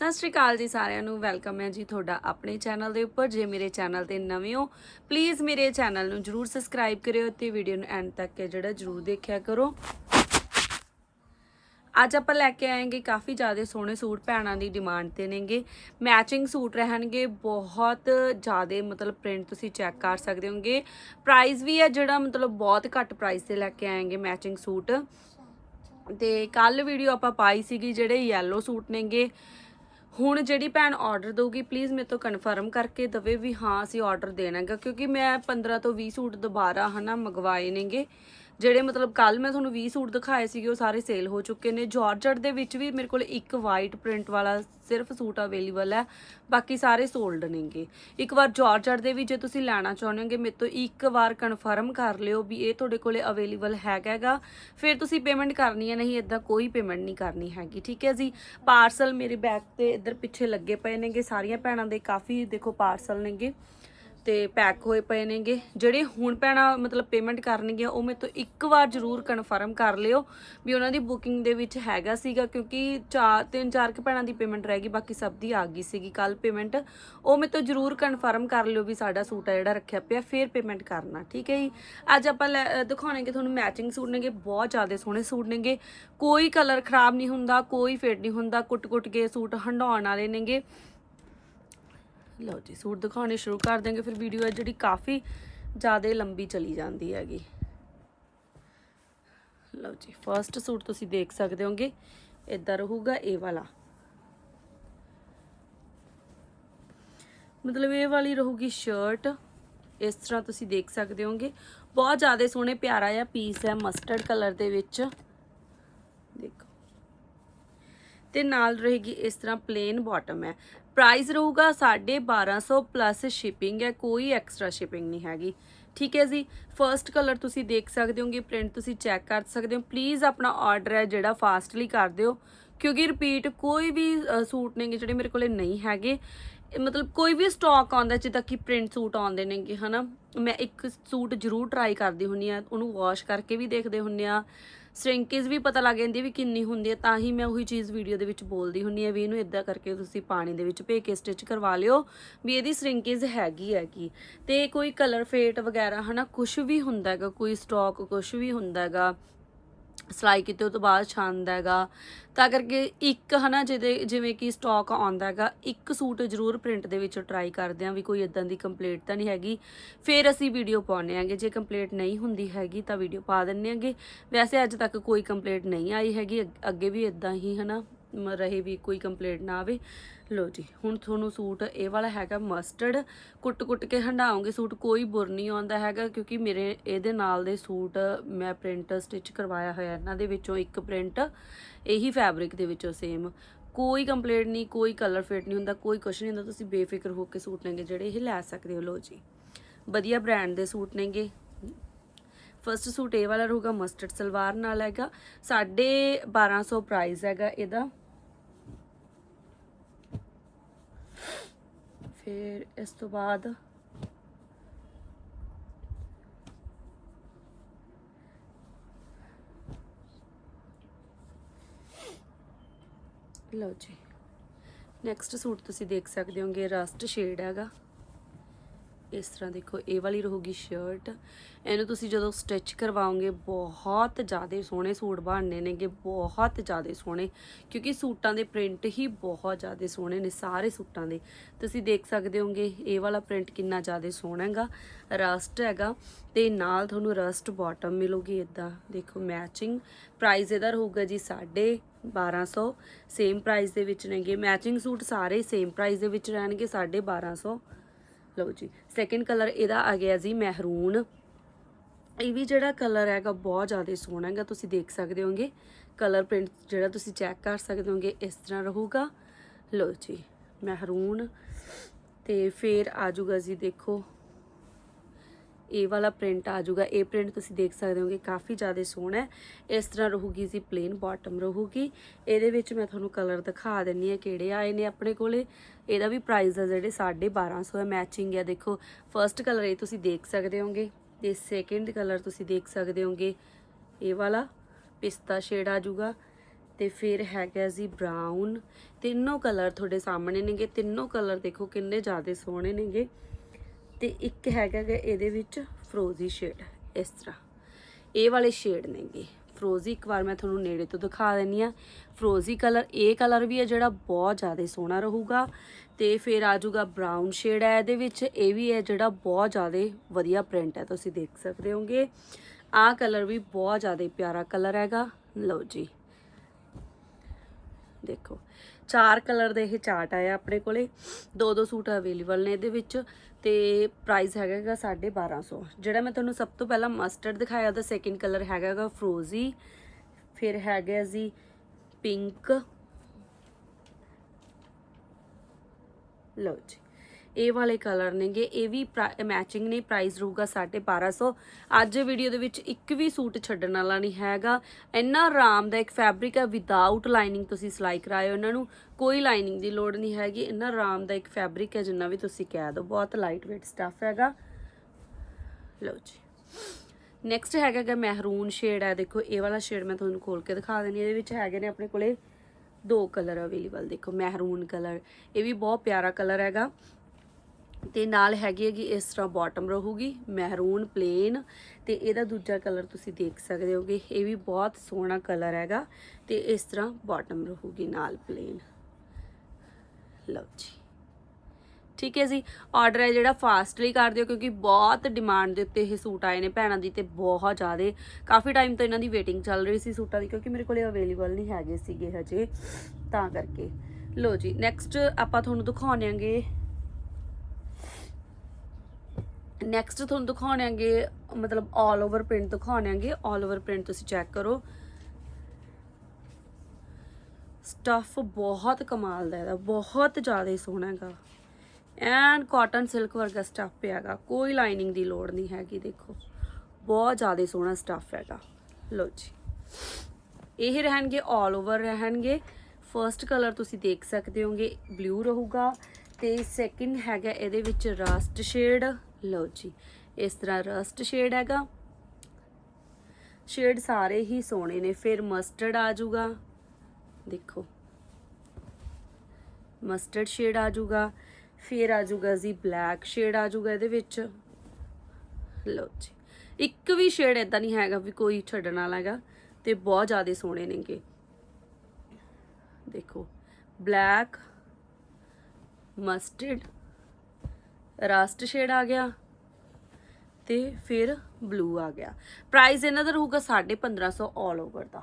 ਸਤਿ ਸ਼੍ਰੀ ਅਕਾਲ ਜੀ ਸਾਰਿਆਂ ਨੂੰ, ਵੈਲਕਮ ਹੈ ਜੀ ਤੁਹਾਡਾ ਆਪਣੇ ਚੈਨਲ ਦੇ ਉੱਪਰ। ਜੇ ਮੇਰੇ ਚੈਨਲ ਤੇ ਨਵੇਂ ਹੋ ਪਲੀਜ਼ ਮੇਰੇ ਚੈਨਲ ਨੂੰ ਜਰੂਰ ਸਬਸਕ੍ਰਾਈਬ ਕਰਿਓ ਤੇ ਵੀਡੀਓ ਨੂੰ ਐਂਡ ਤੱਕ ਜਿਹੜਾ ਜਰੂਰ ਦੇਖਿਆ ਕਰੋ। ਅੱਜ ਆਪਾਂ ਲੈ ਕੇ ਆਏਗੇ ਕਾਫੀ ਜ਼ਿਆਦਾ ਸੋਹਣੇ ਸੂਟ ਭੈਣਾਂ ਦੀ ਡਿਮਾਂਡ ਤੇ ਨੇਗੇ। ਮੈਚਿੰਗ ਸੂਟ ਰਹਿਣਗੇ, ਬਹੁਤ ਜ਼ਿਆਦਾ ਮਤਲਬ ਪ੍ਰਿੰਟ ਤੁਸੀਂ ਚੈੱਕ ਕਰ ਸਕਦੇ ਹੋਗੇ। ਪ੍ਰਾਈਸ ਵੀ ਹੈ ਜਿਹੜਾ ਮਤਲਬ ਬਹੁਤ ਘੱਟ ਪ੍ਰਾਈਸ ਤੇ ਲੈ ਕੇ ਆਏਗੇ ਮੈਚਿੰਗ ਸੂਟ। ਤੇ ਕੱਲ ਵੀਡੀਓ ਆਪਾਂ ਪਾਈ ਸੀਗੀ ਜਿਹੜੇ ਯੈਲੋ ਸੂਟ ਨੇਗੇ। ਹੁਣ ਜਿਹੜੀ ਭੈਣ ਆਰਡਰ ਦਊਗੀ ਪਲੀਜ਼ ਮੇਰੇ ਤੋਂ ਕਨਫਰਮ ਕਰਕੇ ਦਵੇ ਵੀ ਹਾਂ, ਅਸੀਂ ਆਰਡਰ ਦੇਣਾਗਾ ਕਿਉਂਕਿ ਮੈਂ 15 ਤੋਂ 20 ਸੂਟ ਦੁਬਾਰਾ ਹਨਾ ਮੰਗਵਾਏ ਨੇਗੇ। ਜਿਹੜੇ ਮਤਲਬ ਕੱਲ ਮੈਂ ਤੁਹਾਨੂੰ 20 ਸੂਟ ਦਿਖਾਏ ਸੀਗੇ, ਉਹ ਸਾਰੇ ਸੇਲ ਹੋ ਚੁੱਕੇ ਨੇ। ਜਾਰਜਟ ਦੇ ਵਿੱਚ ਵੀ ਮੇਰੇ ਕੋਲ ਇੱਕ ਵਾਈਟ ਪ੍ਰਿੰਟ ਵਾਲਾ ਸਿਰਫ ਸੂਟ ਅਵੇਲੇਬਲ ਹੈ, ਬਾਕੀ ਸਾਰੇ ਸੋਲਡ ਨੇਗੇ। ਇੱਕ ਵਾਰ ਜਾਰਜਟ ਦੇ ਵੀ ਜੇ ਤੁਸੀਂ ਲੈਣਾ ਚਾਹੁੰਦੇ ਹੋਗੇ, ਮੇਰੇ ਤੋਂ ਇੱਕ ਵਾਰ ਕਨਫਰਮ ਕਰ ਲਿਓ ਵੀ ਇਹ ਤੁਹਾਡੇ ਕੋਲੇ ਅਵੇਲੇਬਲ ਹੈਗਾਗਾ ਫਿਰ ਤੁਸੀਂ ਪੇਮੈਂਟ ਕਰਨੀ ਹੈ, ਨਹੀਂ ਇਦਾਂ ਕੋਈ ਪੇਮੈਂਟ ਨਹੀਂ ਕਰਨੀ ਹੈਗੀ, ਠੀਕ ਹੈ ਜੀ? ਪਾਰਸਲ ਮੇਰੇ ਬੈਗ ਤੇ ਇੱਧਰ ਪਿੱਛੇ ਲੱਗੇ ਪਏ ਨੇਗੇ, ਸਾਰੀਆਂ ਭੈਣਾਂ ਦੇ ਕਾਫੀ ਦੇਖੋ ਪਾਰਸਲ ਨੇਗੇ। ਤੇ ਪੈਕ ਹੋਏ ਪਏ ਨੇਗੇ। ਜਿਹੜੇ ਹੁਣ ਪੈਣਾ ਮਤਲਬ ਪੇਮੈਂਟ ਕਰਨਗੇ ਉਹ ਮੇਰੇ ਤੋਂ ਇੱਕ ਵਾਰ ਜ਼ਰੂਰ ਕਨਫਰਮ ਕਰ ਲਿਓ ਵੀ ਉਹਨਾਂ ਦੀ ਬੁਕਿੰਗ ਦੇ ਵਿੱਚ ਹੈਗਾ ਸੀਗਾ ਕਿਉਂਕਿ ਚਾਰ ਤਿੰਨ ਚਾਰ ਕੁ ਭੈਣਾਂ ਦੀ ਪੇਮੈਂਟ ਰਹਿ ਗਈ ਬਾਕੀ ਸਭ ਦੀ ਆ ਗਈ ਸੀਗੀ ਕੱਲ ਪੇਮੈਂਟ ਉਹ ਮੇਰੇ ਤੋਂ ਜ਼ਰੂਰ ਕਨਫਰਮ ਕਰ ਲਿਓ ਵੀ ਸਾਡਾ ਸੂਟ ਆ ਜਿਹੜਾ ਰੱਖਿਆ ਪਿਆ ਫਿਰ ਪੇਮੈਂਟ ਕਰਨਾ ਠੀਕ ਹੈ ਜੀ? ਅੱਜ ਆਪਾਂ ਲੈ- ਅ, ਦਿਖਾਉਣਗੇ ਤੁਹਾਨੂੰ ਮੈਚਿੰਗ ਸੂਟ ਨੇਗੇ ਬਹੁਤ ਜ਼ਿਆਦਾ ਸੋਹਣੇ ਸੂਟ ਨੇਗੇ। ਕੋਈ ਕਲਰ ਖਰਾਬ ਨਹੀਂ ਹੁੰਦਾ ਕੋਈ ਫੇਡ ਨਹੀਂ ਹੁੰਦਾ ਕੁੱਟ-ਕੁੱਟ ਕੇ ਸੂਟ ਹੰਡਾਉਣ ਵਾਲੇ ਨੇਗੇ। ਲਓ ਜੀ, ਸੂਟ ਦਿਖਾਉਣੇ ਸ਼ੁਰੂ ਕਰ ਦਾਂਗੇ ਫਿਰ ਵੀਡੀਓ ਹੈ ਜਿਹੜੀ ਕਾਫੀ ਜ਼ਿਆਦਾ ਲੰਬੀ ਚਲੀ ਜਾਂਦੀ ਹੈਗੀ। ਲਓ ਜੀ ਫਰਸਟ ਸੂਟ ਤੁਸੀਂ ਦੇਖ ਸਕਦੇ ਹੋਗੇ ਇਦਾਂ ਰਹੂਗਾ ਇਹ ਵਾਲਾ। ਮਤਲਬ ਇਹ ਵਾਲੀ ਰਹੂਗੀ ਸ਼ਰਟ ਇਸ ਤਰ੍ਹਾਂ ਤੁਸੀਂ ਦੇਖ ਸਕਦੇ ਹੋਗੇ। ਬਹੁਤ ਜ਼ਿਆਦਾ ਸੋਹਣੇ, ਪਿਆਰਾ ਜਿਹਾ ਪੀਸ ਹੈ ਮਸਟਰਡ ਕਲਰ ਦੇ ਵਿੱਚ। ਦੇਖੋ। ਤੇ ਨਾਲ ਰਹੇਗੀ ਇਸ ਤਰ੍ਹਾਂ ਪਲੇਨ ਬਾਟਮ ਹੈ। ਪ੍ਰਾਈਸ ਰਹੂਗਾ 1250 ਪਲੱਸ ਸ਼ਿਪਿੰਗ ਹੈ, ਕੋਈ ਐਕਸਟਰਾ ਸ਼ਿਪਿੰਗ ਨਹੀਂ ਹੈਗੀ। ਠੀਕ ਹੈ ਜੀ? ਫਰਸਟ ਕਲਰ ਤੁਸੀਂ ਦੇਖ ਸਕਦੇ ਹੋਗੇ ਪ੍ਰਿੰਟ ਤੁਸੀਂ ਚੈੱਕ ਕਰ ਸਕਦੇ ਹੋ। ਪਲੀਜ਼ ਆਪਣਾ ਆਰਡਰ ਹੈ ਜਿਹੜਾ ਫਾਸਟਲੀ ਕਰ ਦਿਓ, ਕਿਉਂਕਿ ਰਿਪੀਟ ਕੋਈ ਵੀ ਸੂਟ ਨੇਗੇ ਜਿਹੜੇ ਮੇਰੇ ਕੋਲੇ ਨਹੀਂ ਹੈਗੇ। ਮਤਲਬ ਕੋਈ ਵੀ ਸਟਾਕ ਆਉਂਦਾ, ਜਿੱਦਾਂ ਕਿ ਪ੍ਰਿੰਟ ਸੂਟ ਆਉਂਦੇ ਨੇਗੇ, ਹਨਾ? ਮੈਂ ਇੱਕ ਸੂਟ ਜ਼ਰੂਰ ਟਰਾਈ ਕਰਦੀ ਹੁੰਨੀ ਆ ਉਹਨੂੰ ਵਾਸ਼ ਕਰਕੇ ਵੀ ਦੇਖਦੇ ਹੁੰਨੇ ਆ ਸ਼ਰਿੰਕੇਜ ਵੀ ਪਤਾ ਲੱਗ ਜਾਂਦੀ ਵੀ ਕਿੰਨੀ ਹੁੰਦੀ ਹੈ ਤਾਂ ਹੀ ਮੈਂ ਉਹੀ ਚੀਜ਼ ਵੀਡੀਓ ਦੇ ਵਿੱਚ ਬੋਲਦੀ ਹੁੰਨੀ ਆ ਵੀ ਇਹਨੂੰ ਇਦਾਂ ਕਰਕੇ ਤੁਸੀਂ ਪਾਣੀ ਦੇ ਵਿੱਚ ਭੇ ਕੇ ਸਟਿਚ ਕਰਵਾ ਲਿਓ ਵੀ ਇਹਦੀ ਸ਼ਰਿੰਕੇਜ ਹੈਗੀ ਹੈਗੀ। ਤੇ ਕੋਈ ਕਲਰ ਫੇਟ ਵਗੈਰਾ ਹਨਾ ਕੁਝ ਵੀ ਹੁੰਦਾ ਹੈਗਾ, ਕੋਈ ਸਟਾਕ ਕੁਝ ਵੀ ਹੁੰਦਾ ਹੈਗਾ ਸਿਲਾਈ ਕੀਤੇ, ਉਹ ਤੋਂ ਬਾਅਦ ਛੰਦ ਹੈਗਾ। ਤਾਂ ਕਰਕੇ ਇੱਕ, ਹਨਾ, ਜਿਹਦੇ, ਜਿਵੇਂ ਕਿ ਸਟਾਕ ਆਉਂਦਾ ਹੈਗਾ, ਇੱਕ ਸੂਟ ਜ਼ਰੂਰ ਪ੍ਰਿੰਟ ਦੇ ਵਿੱਚ ਟਰਾਈ ਕਰਦੇ ਆਂ ਵੀ ਕੋਈ ਇਦਾਂ ਦੀ ਕੰਪਲੀਟ ਤਾਂ ਨਹੀਂ ਹੈਗੀ। ਫਿਰ ਅਸੀਂ ਵੀਡੀਓ ਪਾਉਂਦੇ ਆਂਗੇ ਜੇ ਕੰਪਲੀਟ ਨਹੀਂ ਹੁੰਦੀ ਹੈਗੀ ਤਾਂ ਵੀਡੀਓ ਪਾ ਦਿੰਨੇ ਆਂਗੇ ਵੈਸੇ ਅੱਜ ਤੱਕ ਕੋਈ ਕੰਪਲੀਟ ਨਹੀਂ ਆਈ ਹੈਗੀ, ਅੱਗੇ ਵੀ ਇਦਾਂ ਹੀ, ਹਨਾ। ਮ- ਰਹੇ ਵੀ ਕੋਈ ਕੰਪਲੇਂਟ ਨਾ ਆਵੇ। ਲੋ ਜੀ, ਹੁਣ ਤੁਹਾਨੂੰ ਸੂਟ ਇਹ ਵਾਲਾ ਹੈਗਾ ਮਸਟਰਡ ਕੁੱਟ-ਕੁੱਟ ਕੇ ਹੰਡਾਉਂਗੇ ਸੂਟ, ਕੋਈ ਬੁਰ ਨਹੀਂ ਆਉਂਦਾ ਹੈਗਾ, ਕਿਉਂਕਿ ਮੇਰੇ ਇਹਦੇ ਨਾਲ ਦੇ ਸੂਟ ਮੈਂ ਪ੍ਰਿੰਟ ਸਟਿਚ ਕਰਵਾਇਆ ਹੋਇਆ, ਇਹਨਾਂ ਦੇ ਵਿੱਚੋਂ ਇੱਕ ਪ੍ਰਿੰਟ ਇਹੀ ਫੈਬਰਿਕ ਦੇ ਵਿੱਚੋਂ ਸੇਮ ਕੋਈ ਕੰਪਲੇਂਟ ਨਹੀਂ, ਕੋਈ ਕਲਰ ਫੇਟ ਨਹੀਂ ਹੁੰਦਾ, ਕੋਈ ਕੁਛ ਨਹੀਂ ਹੁੰਦਾ, ਤੁਸੀਂ ਬੇਫਿਕਰ ਹੋ ਕੇ ਸੂਟ ਨੇਗੇ, ਜਿਹੜੇ ਇਹ ਲੈ ਸਕਦੇ ਹੋ। ਲੋ ਜੀ, ਵਧੀਆ ਬ੍ਰਾਂਡ ਦੇ ਸੂਟ ਨੇਗੇ। ਫਰਸਟ ਸੂਟ ਇਹ ਵਾਲਾ ਰਹੂਗਾ ਮਸਟਰਡ ਸਲਵਾਰ ਨਾਲ ਹੈਗਾ। 1250 ਪ੍ਰਾਈਸ ਹੈਗਾ ਇਹਦਾ। ਫਿਰ ਇਸ ਤੋਂ ਬਾਅਦ ਲਓ ਜੀ। ਨੈਕਸਟ ਸੂਟ ਤੁਸੀਂ ਦੇਖ ਸਕਦੇ ਹੋਗੇ, ਰਸਟ ਸ਼ੇਡ ਹੈਗਾ। ਇਸ ਤਰ੍ਹਾਂ ਦੇਖੋ, ਇਹ ਵਾਲੀ ਰਹੂਗੀ ਸ਼ਰਟ ਇਹਨੂੰ ਤੁਸੀਂ ਜਦੋਂ ਸਟਿਚ ਕਰਵਾਓਗੇ, ਬਹੁਤ ਜ਼ਿਆਦਾ ਸੋਹਣੇ ਸੂਟ ਬਣਨੇ ਨੇਗੇ, ਬਹੁਤ ਜ਼ਿਆਦਾ ਸੋਹਣੇ। ਕਿਉਂਕਿ ਸੂਟਾਂ ਦੇ ਪ੍ਰਿੰਟ ਹੀ ਬਹੁਤ ਜ਼ਿਆਦਾ ਸੋਹਣੇ ਨੇ, ਸਾਰੇ ਸੂਟਾਂ ਦੇ। ਤੁਸੀਂ ਦੇਖ ਸਕਦੇ ਹੋਗੇ ਇਹ ਵਾਲਾ ਪ੍ਰਿੰਟ ਕਿੰਨਾ ਜ਼ਿਆਦਾ ਸੋਹਣਾ ਹੈਗਾ ਰਸਟ ਹੈਗਾ। ਤੇ ਨਾਲ ਤੁਹਾਨੂੰ ਰਸਟ ਬਾਟਮ ਮਿਲੂਗੀ ਇਦਾਂ ਦੇਖੋ ਮੈਚਿੰਗ ਪ੍ਰਾਈਸ ਇਹਦਾ ਰਹੂਗਾ ਜੀ 1250 ਸੇਮ ਪ੍ਰਾਈਸ ਦੇ ਵਿੱਚ ਨੇਗੇ। ਮੈਚਿੰਗ ਸੂਟ ਸਾਰੇ ਸੇਮ ਪ੍ਰਾਈਸ ਦੇ ਵਿੱਚ ਰਹਿਣਗੇ 1250 ਲਓ ਜੀ। ਸੈਕਿੰਡ ਕਲਰ ਇਹਦਾ ਆ ਗਿਆ ਜੀ ਮਹਿਰੂਨ ਇਹ ਵੀ ਜਿਹੜਾ ਕਲਰ ਹੈਗਾ ਬਹੁਤ ਜ਼ਿਆਦਾ ਸੋਹਣਾ ਹੈਗਾ, ਤੁਸੀਂ ਦੇਖ ਸਕਦੇ ਹੋਗੇ। ਕਲਰ ਪ੍ਰਿੰਟ ਜਿਹੜਾ ਤੁਸੀਂ ਚੈੱਕ ਕਰ ਸਕਦੇ ਹੋਗੇ, ਇਸ ਤਰ੍ਹਾਂ ਰਹੂਗਾ। ਲਓ ਜੀ ਮਹਿਰੂਨ ਤੇ ਫਿਰ ਆ ਜਾਊਗਾ ਜੀ, ਦੇਖੋ। ਇਹ ਵਾਲਾ ਪ੍ਰਿੰਟ ਆ ਜਾਊਗਾ। ਇਹ ਪ੍ਰਿੰਟ ਤੁਸੀਂ ਦੇਖ ਸਕਦੇ ਹੋਗੇ ਕਾਫੀ ਜ਼ਿਆਦਾ ਸੋਹਣਾ ਹੈ। ਇਸ ਤਰ੍ਹਾਂ ਰਹੂਗੀ ਜੀ ਪਲੇਨ ਬਾਟਮ ਰਹੂਗੀ। ਇਹਦੇ ਵਿੱਚ ਮੈਂ ਤੁਹਾਨੂੰ ਕਲਰ ਦਿਖਾ ਦਿੰਨੀ ਆ ਕਿਹੜੇ ਆਏ ਨੇ ਆਪਣੇ ਕੋਲੇ। ਇਹਦਾ ਵੀ ਪ੍ਰਾਈਸ ਆ ਜਿਹੜੇ 1250 ਹੈ। ਮੈਚਿੰਗ ਹੈ ਦੇਖੋ। ਫਰਸਟ ਕਲਰ ਇਹ ਤੁਸੀਂ ਦੇਖ ਸਕਦੇ ਹੋਗੇ ਤੇ ਸੈਕਿੰਡ ਕਲਰ ਤੁਸੀਂ ਦੇਖ ਸਕਦੇ ਹੋਗੇ। ਇਹ ਵਾਲਾ ਪਿਸਤਾ ਸ਼ੇਡ ਆ ਜਾਊਗਾ। ਤੇ ਫਿਰ ਹੈਗਾ ਜੀ ਬਰਾਊਨ ਤਿੰਨੋਂ ਕਲਰ ਤੁਹਾਡੇ ਸਾਹਮਣੇ ਨੇਗੇ। ਤਿੰਨੋਂ ਕਲਰ ਦੇਖੋ ਕਿੰਨੇ ਜ਼ਿਆਦਾ ਸੋਹਣੇ ਨੇਗੇ। ਤੇ ਇੱਕ ਹੈਗਾ ਗਾ ਇਹਦੇ ਵਿੱਚ ਫਰੋਜ਼ੀ ਸ਼ੇਡ ਇਸ ਤਰ੍ਹਾਂ। ਇਹ ਵਾਲੇ ਸ਼ੇਡ ਨੇਗੇ। ਫਰੋਜ਼ੀ ਇੱਕ ਵਾਰ ਮੈਂ ਤੁਹਾਨੂੰ ਨੇੜੇ ਤੋਂ ਦਿਖਾ ਦਿੰਨੀ ਆ ਫਰੋਜ਼ੀ ਕਲਰ ਇਹ ਕਲਰ ਵੀ ਹੈ ਜਿਹੜਾ ਬਹੁਤ ਜ਼ਿਆਦਾ ਸੋਹਣਾ ਰਹੂਗਾ। ਤੇ ਫਿਰ ਆ ਜਾਊਗਾ ਬਰਾਊਨ ਸ਼ੇਡ ਹੈ ਇਹਦੇ ਵਿੱਚ। ਇਹ ਵੀ ਹੈ ਜਿਹੜਾ ਬਹੁਤ ਜ਼ਿਆਦਾ ਵਧੀਆ ਪ੍ਰਿੰਟ ਹੈ ਤੁਸੀਂ ਦੇਖ ਸਕਦੇ ਹੋਗੇ। ਆਹ ਕਲਰ ਵੀ ਬਹੁਤ ਜ਼ਿਆਦਾ ਪਿਆਰਾ ਕਲਰ ਹੈਗਾ। ਲਓ ਜੀ। ਦੇਖੋ, ਚਾਰ ਕਲਰ ਦੇ ਇਹ ਚਾਰਟ ਆਇਆ ਆਪਣੇ ਕੋਲੇ। ਦੋ ਦੋ ਸੂਟ ਅਵੇਲੇਬਲ ਨੇ ਇਹਦੇ ਵਿੱਚ। ਤੇ ਪ੍ਰਾਈਸ ਹੈਗਾਗਾ 1250 ਜਿਹੜਾ ਮੈਂ ਤੁਹਾਨੂੰ ਸਭ ਤੋਂ ਪਹਿਲਾਂ ਮਸਟਰਡ ਦਿਖਾਇਆ, ਉਹਦਾ ਸੈਕਿੰਡ ਕਲਰ ਹੈਗਾਗਾ ਫਰੋਜ਼ੀ ਫਿਰ ਹੈਗਾ ਜੀ ਪਿੰਕ ਲਓ ਜੀ। ਇਹ ਵਾਲੇ ਕਲਰ ਨੇਗੇ, ਇਹ ਵੀ ਮੈਚਿੰਗ ਨੇ ਪ੍ਰਾਈਸ ਰਹੂਗਾ 1250 ਅੱਜ ਵੀਡੀਓ ਦੇ ਵਿੱਚ ਇੱਕ ਵੀ ਸੂਟ ਛੱਡਣ ਵਾਲਾ ਨਹੀਂ ਹੈਗਾ। ਇੰਨਾ ਆਰਾਮਦਾਇਕ ਫੈਬਰਿਕ ਹੈ ਵਿਦਆਊਟ ਲਾਈਨਿੰਗ ਤੁਸੀਂ ਸਿਲਾਈ ਕਰਾਇਓ ਇਹਨਾਂ ਨੂੰ, ਕੋਈ ਲਾਈਨਿੰਗ ਦੀ ਲੋੜ ਨਹੀਂ ਹੈਗੀ। ਇੰਨਾ ਆਰਾਮਦਾਇਕ ਫੈਬਰਿਕ ਹੈ ਜਿੰਨਾ ਵੀ ਤੁਸੀਂ ਕਹਿ ਦਿਓ ਬਹੁਤ ਲਾਈਟ weight ਸਟੱਫ ਹੈਗਾ। ਲਓ ਜੀ। ਨੈਕਸਟ ਹੈਗਾ ਗਾ ਮਹਿਰੂਨ ਸ਼ੇਡ ਹੈ ਦੇਖੋ, ਇਹ ਵਾਲਾ ਸ਼ੇਡ ਮੈਂ ਤੁਹਾਨੂੰ ਖੋਲ ਕੇ ਦਿਖਾ ਦਿੰਦੀ ਇਹਦੇ ਵਿੱਚ ਹੈਗੇ ਨੇ ਆਪਣੇ ਕੋਲੇ ਦੋ ਕਲਰ ਅਵੇਲੇਬਲ ਦੇਖੋ ਮਹਿਰੂਨ ਕਲਰ ਇਹ ਵੀ ਬਹੁਤ ਪਿਆਰਾ ਕਲਰ ਹੈਗਾ। ਤੇ ਨਾਲ ਹੈਗੀ ਹੈਗੀ ਇਸ ਤਰ੍ਹਾਂ ਬਾਟਮ ਰਹੂਗੀ ਮਹਿਰੂਨ ਪਲੇਨ ਤੇ ਇਹਦਾ ਦੂਜਾ ਕਲਰ ਤੁਸੀਂ ਦੇਖ ਸਕਦੇ ਹੋਗੇ, ਇਹ ਵੀ ਬਹੁਤ ਸੋਹਣਾ ਕਲਰ ਹੈਗਾ ਤੇ ਇਸ ਤਰ੍ਹਾਂ ਬਾਟਮ ਰਹੂਗੀ ਨਾਲ ਪਲੇਨ ਲਓ ਜੀ। ਠੀਕ ਹੈ ਜੀ ਆਰਡਰ ਹੈ ਜਿਹੜਾ ਫਾਸਟਲੀ ਕਰ ਦਿਓ ਕਿਉਂਕਿ ਬਹੁਤ ਡਿਮਾਂਡ ਦੇ ਉੱਤੇ ਇਹ ਸੂਟ ਆਏ ਨੇ ਭੈਣਾਂ ਦੀ ਤੇ ਬਹੁਤ ਜ਼ਿਆਦੇ। ਕਾਫੀ ਟਾਈਮ ਤੋਂ ਇਹਨਾਂ ਦੀ ਵੇਟਿੰਗ ਚੱਲ ਰਹੀ ਸੀ ਸੂਟਾਂ ਦੀ ਕਿਉਂਕਿ ਮੇਰੇ ਕੋਲੇ ਅਵੇਲੇਬਲ ਨਹੀਂ ਹੈਗੇ ਸੀਗੇ ਹਜੇ, ਤਾਂ ਕਰਕੇ। ਲੋ ਜੀ ਨੈਕਸਟ ਆਪਾਂ ਤੁਹਾਨੂੰ ਦਿਖਾਉਣਾਂਗੇ ਨੈਕਸਟ ਤੁਹਾਨੂੰ ਦਿਖਾਉਣਾਂਗੇ ਮਤਲਬ 올 ਓਵਰ ਪ੍ਰਿੰਟ ਦਿਖਾਉਣਾਂਗੇ 올 ਓਵਰ ਪ੍ਰਿੰਟ ਤੁਸੀਂ ਚੈੱਕ ਕਰੋ ਸਟਫ ਬਹੁਤ ਕਮਾਲ ਦਾ ਇਹਦਾ ਬਹੁਤ ਜ਼ਿਆਦਾ ਸੋਹਣਾ ਹੈਗਾ ਐਨ ਕਾਟਨ ਸਿਲਕ ਵਰਗਾ ਸਟਫ ਪਿਆਗਾ ਕੋਈ ਲਾਈਨਿੰਗ ਦੀ ਲੋੜ ਨਹੀਂ ਹੈਗੀ ਦੇਖੋ ਬਹੁਤ ਜ਼ਿਆਦਾ ਸੋਹਣਾ ਸਟਫ ਹੈਗਾ ਲੋ ਜੀ ਇਹ ਰਹਿਣਗੇ 올 ਓਵਰ ਰਹਿਣਗੇ ਫਰਸਟ ਕਲਰ ਤੁਸੀਂ ਦੇਖ ਸਕਦੇ ਹੋਗੇ ਬਲੂ ਰਹੂਗਾ ਤੇ ਸੈਕਿੰਡ ਹੈਗਾ ਇਹਦੇ ਵਿੱਚ ਰਸਟ ਸ਼ੇਡ ਲਓ ਜੀ, ਇਸ ਤਰ੍ਹਾਂ ਰਸਟ ਸ਼ੇਡ ਹੈਗਾ। ਸ਼ੇਡ ਸਾਰੇ ਹੀ ਸੋਹਣੇ ਨੇ, ਫਿਰ ਮਸਟਰਡ ਆ ਜਾਊਗਾ। ਦੇਖੋ ਮਸਟਰਡ ਸ਼ੇਡ ਆ ਜਾਊਗਾ, ਫਿਰ ਆ ਜਾਊਗਾ ਜੀ ਬਲੈਕ ਸ਼ੇਡ ਆ ਜਾਊਗਾ ਇਹਦੇ ਵਿੱਚ। ਲਓ ਜੀ, ਇੱਕ ਵੀ ਸ਼ੇਡ ਇਦਾਂ ਨਹੀਂ ਹੈਗਾ ਵੀ ਕੋਈ ਛੱਡਣ ਵਾਲਾ ਹੈਗਾ, ਤੇ ਬਹੁਤ ਜ਼ਿਆਦਾ ਸੋਹਣੇ ਨੇਗੇ। ਦੇਖੋ ਬਲੈਕ ਮਸਟਰਡ ਰਾਸਟ ਸ਼ੇਡ ਆ ਗਿਆ ਤੇ ਫਿਰ ਬਲੂ ਆ ਗਿਆ। ਪ੍ਰਾਈਸ ਇਹਨਾਂ ਦਾ ਰਹੂਗਾ 1550 ਆਲ ਓਵਰ ਦਾ।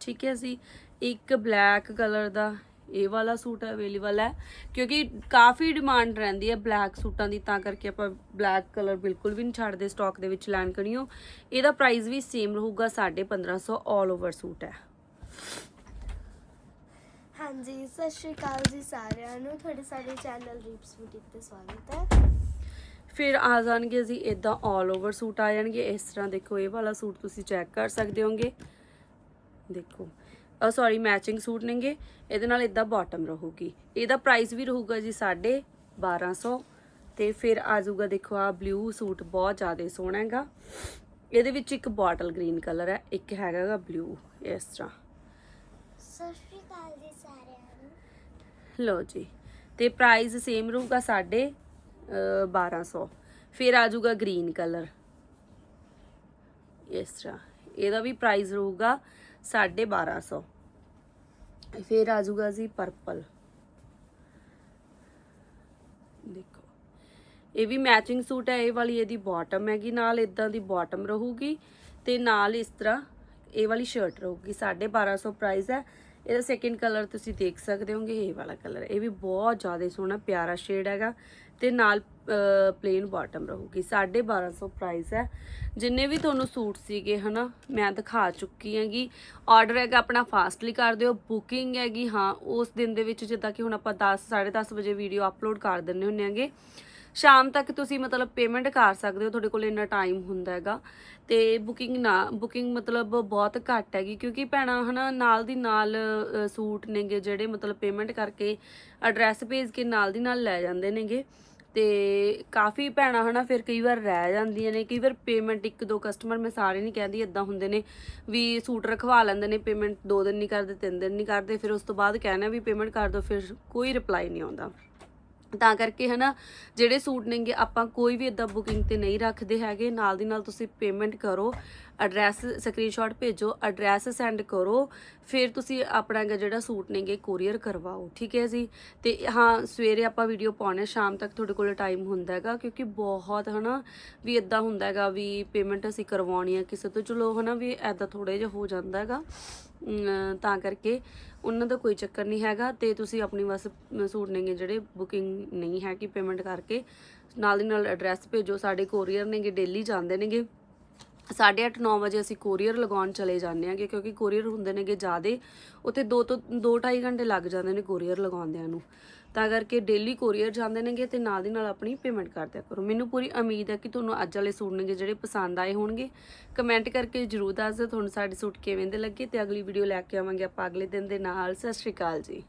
ਠੀਕ ਹੈ ਜੀ, ਇੱਕ ਬਲੈਕ ਕਲਰ ਦਾ ਇਹ ਵਾਲਾ ਸੂਟ ਅਵੇਲੇਬਲ ਹੈ, ਕਿਉਂਕਿ ਕਾਫੀ ਡਿਮਾਂਡ ਰਹਿੰਦੀ ਹੈ ਬਲੈਕ ਸੂਟਾਂ ਦੀ, ਤਾਂ ਕਰਕੇ ਆਪਾਂ ਬਲੈਕ ਕਲਰ ਬਿਲਕੁਲ ਵੀ ਨਹੀਂ ਛੱਡਦੇ ਸਟਾਕ ਦੇ ਵਿੱਚ ਲੈਣ ਕਰੀਓ। ਇਹਦਾ ਪ੍ਰਾਈਸ ਵੀ ਸੇਮ ਰਹੂਗਾ 1550 ਆਲ ਓਵਰ ਸੂਟ ਹੈ। ਹਾਂਜੀ, ਸਤਿ ਸ਼੍ਰੀ ਅਕਾਲ ਜੀ ਸਾਰਿਆਂ ਨੂੰ। ਤੁਹਾਡੇ ਸਾਡੇ ਚੈਨਲ ਰੀਪਸ ਬੁਟੀਕ ਤੇ ਸਵਾਗਤ ਹੈ। ਫਿਰ ਆ ਜਾਣਗੇ ਜੀ ਇਦਾਂ ਆਲ ਓਵਰ ਸੂਟ ਆ ਜਾਣਗੇ। ਇਸ ਤਰ੍ਹਾਂ ਦੇਖੋ, ਇਹ ਵਾਲਾ ਸੂਟ ਤੁਸੀਂ ਚੈੱਕ ਕਰ ਸਕਦੇ ਹੋਗੇ। ਦੇਖੋ ਅ ਸੌਰੀ ਮੈਚਿੰਗ ਸੂਟ ਨੇਗੇ। ਇਹਦੇ ਨਾਲ ਇਦਾਂ ਬਾਟਮ ਰਹੂਗੀ। ਇਹਦਾ ਪ੍ਰਾਈਸ ਵੀ ਰਹੂਗਾ ਜੀ 1250 ਤੇ ਫਿਰ ਆ ਜਾਊਗਾ, ਦੇਖੋ ਆ ਬਲੂ ਸੂਟ ਬਹੁਤ ਜ਼ਿਆਦਾ ਸੋਹਣਾ ਹੈਗਾ। ਇਹਦੇ ਵਿੱਚ ਇੱਕ ਬੋਟਲ ਗ੍ਰੀਨ ਕਲਰ ਹੈ, ਇੱਕ ਹੈਗਾਗਾ ਬਲੂ ਇਸ ਤਰ੍ਹਾਂ। ਸਤਿ ਸ਼੍ਰੀ ਅਕਾਲ ਜੀ ਸਾਰਿਆਂ ਨੂੰ। ਲਓ ਜੀ, ਤੇ ਪ੍ਰਾਈਸ ਸੇਮ ਰਹੂਗਾ ਸਾਡੇ 1200 ਫਿਰ ਆ ਜਾਊਗਾ ਗ੍ਰੀਨ ਕਲਰ ਇਸ ਤਰ੍ਹਾਂ ਇਹਦਾ ਵੀ ਪ੍ਰਾਈਸ ਰਹੂਗਾ 1250 ਫਿਰ ਆ ਜਾਊਗਾ ਜੀ ਪਰਪਲ ਦੇਖੋ, ਇਹ ਵੀ ਮੈਚਿੰਗ ਸੂਟ ਹੈ, ਇਹ ਵਾਲੀ ਇਹਦੀ ਬਾਟਮ ਹੈਗੀ, ਨਾਲ ਇਦਾਂ ਦੀ ਬਾਟਮ ਰਹੂਗੀ ਤੇ ਨਾਲ ਇਸ ਤਰ੍ਹਾਂ ਇਹ ਵਾਲੀ ਸ਼ਰਟ ਰਹੂਗੀ। 1250 ਪ੍ਰਾਈਸ ਹੈ। ਇਹਦਾ ਸੈਕਿੰਡ ਕਲਰ ਤੁਸੀਂ ਦੇਖ ਸਕਦੇ ਹੋਗੇ, ਇਹ ਵਾਲਾ ਕਲਰ ਇਹ ਵੀ ਬਹੁਤ ਜ਼ਿਆਦਾ ਸੋਹਣਾ, ਪਿਆਰਾ ਸ਼ੇਡ ਹੈਗਾ ਤੇ ਨਾਲ ਪਲੇਨ ਬਾਟਮ ਰਹੂਗੀ। 1250 ਪ੍ਰਾਈਸ ਹੈ। ਜਿੰਨੇ ਵੀ ਤੁਹਾਨੂੰ ਸੂਟ ਸੀਗੇ, ਹਨਾ, ਮੈਂ ਦਿਖਾ ਚੁੱਕੀ ਹੈਗੀ। ਆਰਡਰ ਹੈਗਾ ਆਪਣਾ ਫਾਸਟਲੀ ਕਰ ਦਿਓ। ਬੁਕਿੰਗ ਹੈਗੀ, ਹਾਂ, ਉਸ ਦਿਨ ਦੇ ਵਿੱਚ ਜਿੱਦਾਂ ਕਿ ਹੁਣ ਆਪਾਂ 10 10:30 ਵਜੇ ਵੀਡੀਓ ਅਪਲੋਡ ਕਰ ਦਿੰਨੇ ਹੁੰਨੇ ਆਂਗੇ ਸ਼ਾਮ ਤੱਕ ਤੁਸੀਂ ਮਤਲਬ ਪੇਮੈਂਟ ਕਰ ਸਕਦੇ ਹੋ, ਤੁਹਾਡੇ ਕੋਲ ਇੰਨਾ ਟਾਈਮ ਹੁੰਦਾ ਹੈਗਾ। ਤੇ ਬੁਕਿੰਗ ਨਾ ਬੁਕਿੰਗ ਮਤਲਬ ਬਹੁਤ ਘੱਟ ਹੈਗੀ, ਕਿਉਂਕਿ ਭੈਣਾਂ ਹਨਾ, ਨਾਲ ਦੀ ਨਾਲ ਸੂਟ ਨੇਗੇ ਜਿਹੜੇ ਮਤਲਬ ਪੇਮੈਂਟ ਕਰਕੇ ਐਡਰੈਸ ਭੇਜ ਕੇ ਨਾਲ ਦੀ ਨਾਲ ਲੈ ਜਾਂਦੇ ਨੇਗੇ। ਤੇ ਕਾਫੀ ਭੈਣਾਂ ਹਨਾ, ਫਿਰ ਕਈ ਵਾਰ ਰਹਿ ਜਾਂਦੀਆਂ ਨੇ, ਕਈ ਵਾਰ ਪੇਮੈਂਟ ਇੱਕ ਦੋ ਕਸਟਮਰ ਮੈਂ ਸਾਰੇ ਨਹੀਂ ਕਹਿੰਦੀ ਇਦਾਂ ਹੁੰਦੇ ਨੇ ਵੀ ਸੂਟ ਰਖਵਾ ਲੈਂਦੇ ਨੇ ਪੇਮੈਂਟ ਦੋ ਦਿਨ ਨਹੀਂ ਕਰਦੇ, ਤਿੰਨ ਦਿਨ ਨਹੀਂ ਕਰਦੇ, ਫਿਰ ਉਸ ਤੋਂ ਬਾਅਦ ਕਹਿਣਾ ਵੀ ਪੇਮੈਂਟ ਕਰ ਦਿਓ ਫਿਰ ਕੋਈ ਰਿਪਲਾਈ ਨਹੀਂ ਆਉਂਦਾ। ਤਾਂ ਕਰਕੇ ਹਨਾ, ਜਿਹੜੇ ਸੂਟ ਨੇਗੇ ਆਪਾਂ ਕੋਈ ਵੀ ਇਦਾਂ ਬੁਕਿੰਗ ਤੇ ਨਹੀਂ ਰੱਖਦੇ ਹੈਗੇ, ਨਾਲ ਦੀ ਨਾਲ ਤੁਸੀਂ ਪੇਮੈਂਟ ਕਰੋ ਐਡਰੈਸ ਸਕਰੀਨਸ਼ਾਟ ਭੇਜੋ ਐਡਰੈਸ ਸੈਂਡ ਕਰੋ, ਫਿਰ ਤੁਸੀਂ ਆਪਣਾ ਜਿਹੜਾ ਸੂਟ ਨੇਗੇ ਕੋਰੀਅਰ ਕਰਵਾਓ, ਠੀਕ ਹੈ ਜੀ? ਤੇ ਹਾਂ, ਸਵੇਰੇ ਆਪਾਂ ਵੀਡੀਓ ਪਾਉਣੇ, ਸ਼ਾਮ ਤੱਕ ਤੁਹਾਡੇ ਕੋਲ ਟਾਈਮ ਹੁੰਦਾ ਹੈਗਾ, ਕਿਉਂਕਿ ਬਹੁਤ ਹਨਾ ਵੀ ਇਦਾਂ ਹੁੰਦਾ ਹੈਗਾ ਵੀ ਪੇਮੈਂਟ ਅਸੀਂ ਕਰਵਾਉਣੀ ਹੈ ਕਿਸੇ ਤੋਂ, ਚਲੋ ਹਨਾ ਵੀ ਐਦਾਂ ਥੋੜੇ ਜਿਹਾ ਹੋ ਜਾਂਦਾ ਹੈਗਾ। ਤਾਂ ਕਰਕੇ ਉਹਨਾਂ ਦਾ ਕੋਈ ਚੱਕਰ ਨਹੀਂ ਹੈਗਾ ਤੇ ਤੁਸੀਂ ਆਪਣੀ ਬਸ ਸੂਟ ਨੇਗੇ ਜਿਹੜੇ ਬੁਕਿੰਗ ਨਹੀਂ ਹੈ ਕਿ ਪੇਮੈਂਟ ਕਰਕੇ। ਨਾਲ ਦੀ ਨਾਲ ਐਡਰੈਸ ਭੇਜੋ, ਸਾਡੇ ਕੋਰੀਅਰ ਨੇਗੇ ਡੇਲੀ ਜਾਂਦੇ ਨੇਗੇ। 8:30 9 ਵਜੇ ਅਸੀਂ ਕੋਰੀਅਰ ਲਗਾਉਣ ਚਲੇ ਜਾਂਦੇ ਆਂਗੇ ਕਿਉਂਕਿ ਕੋਰੀਅਰ ਹੁੰਦੇ ਨੇਗੇ ਜ਼ਿਆਦੇ, ਉੱਥੇ 2 ਤੋਂ 2.5 ਘੰਟੇ ਲੱਗ ਜਾਂਦੇ ਨੇ ਕੋਰੀਅਰ ਲਗਾਉਂਦਿਆਂ ਨੂੰ। ਤਾਂ ਕਰਕੇ ਡੇਲੀ ਕੋਰੀਅਰ ਜਾਂਦੇ ਨੇਗੇ ਤੇ ਨਾਲ ਦੀ ਨਾਲ ਆਪਣੀ ਪੇਮੈਂਟ ਕਰ ਦਿਆ ਕਰੋ। ਮੈਨੂੰ ਪੂਰੀ ਉਮੀਦ ਹੈ ਕਿ ਤੁਹਾਨੂੰ ਅੱਜ ਵਾਲੇ ਸੂਟ ਨੇਗੇ ਜਿਹੜੇ ਪਸੰਦ ਆਏ ਹੋਣਗੇ। ਕਮੈਂਟ ਕਰਕੇ ਜਰੂਰ ਦੱਸ ਦਿਓ, ਤੁਹਾਨੂੰ ਸਾਡੇ ਸੂਟ ਕਿਵੇਂ ਦੇ ਲੱਗੇ ਤੇ ਅਗਲੀ ਵੀਡੀਓ ਲੈ ਕੇ ਆਵਾਂਗੇ ਆਪਾਂ ਅਗਲੇ ਦਿਨ ਦੇ ਨਾਲ। ਸਤਿ ਸ਼੍ਰੀ ਅਕਾਲ ਜੀ।